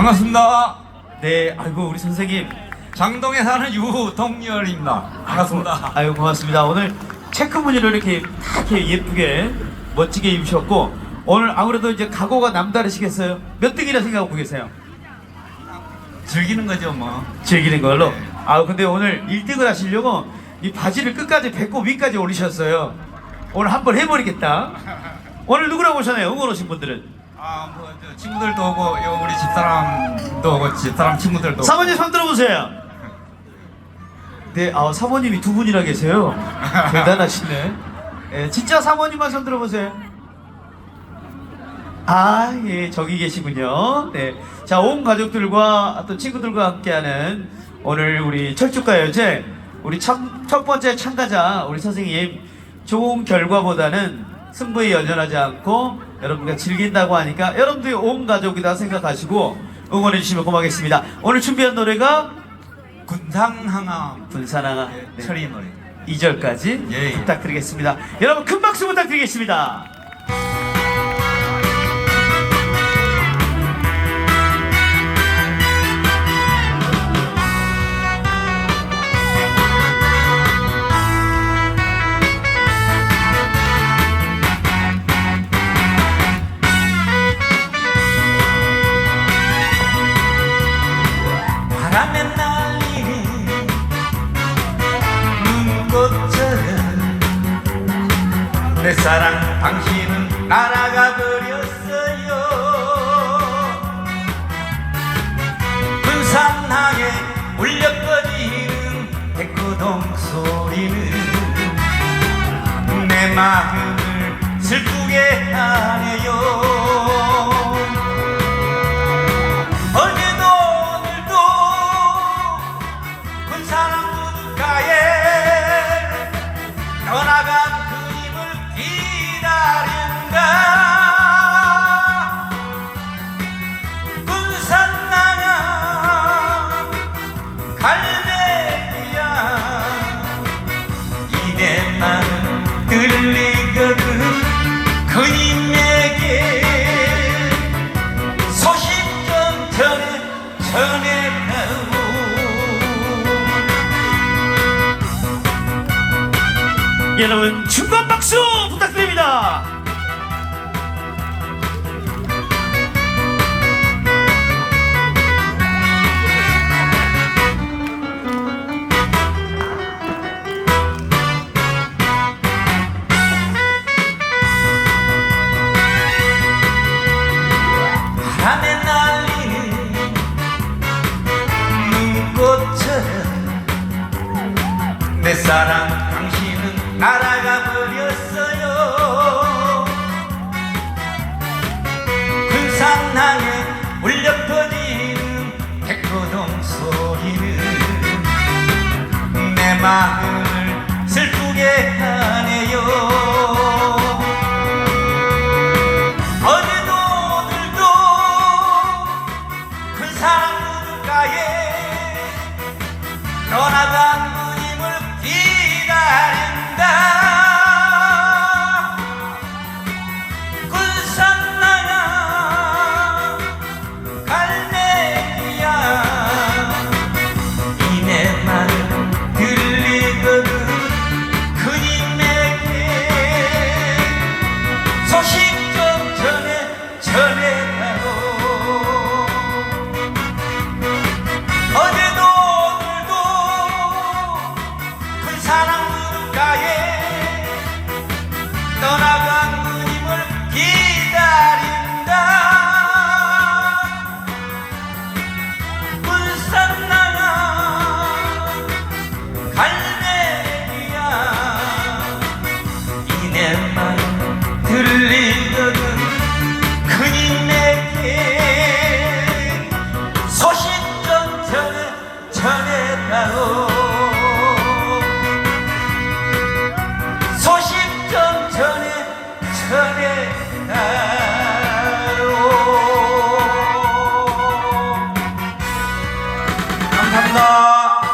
반갑습니다. 네, 아이고 우리 선생님. 장동에 사는 유동열입니다. 반갑습니다. 아유 고맙습니다. 오늘 체크 무늬를 이렇게 다 이렇게 예쁘게 멋지게 입으셨고 오늘 아무래도 이제 각오가 남다르시겠어요. 몇 등이라 생각하고 계세요? 즐기는 거죠, 뭐. 즐기는 걸로. 네. 아 근데 오늘 1등을 하시려고 이 바지를 끝까지 배꼽 위까지 올리셨어요. 오늘 한번 해버리겠다. 오늘 누구랑 오셨나요? 응원 오신 분들은? 아, 뭐, 저 친구들도 오고, 요 우리 집사람도 오고, 집사람 친구들도 오고. 사모님 손 들어보세요. 네, 아 사모님이 두 분이나 계세요. 대단하시네. 예, 진짜 사모님만 손 들어보세요. 아, 예, 저기 계시군요. 네. 자, 온 가족들과 또 친구들과 함께하는 오늘 우리 철쭉가요제 우리 참, 첫 번째 참가자 우리 선생님 좋은 결과보다는 승부에 연연하지 않고 여러분과 즐긴다고 하니까 여러분들이 온 가족이다 생각하시고 응원해 주시면 고맙겠습니다. 오늘 준비한 노래가 군상항암 분산항아 네. 철이 노래. 2절까지 예, 예. 부탁드리겠습니다. 여러분 큰 박수 부탁드리겠습니다. 내 사랑 당신은 날아가 버렸어요. 군산항에 울려 꺼지는 백구동 소리는 내 마음을 슬프게 하네요 여러분 중간 박수 부탁드립니다. 내 사랑 군산항에 울려 퍼지는 백호동 소리는 내 마음을 슬프게 하네 나오 소식 좀 전해 전해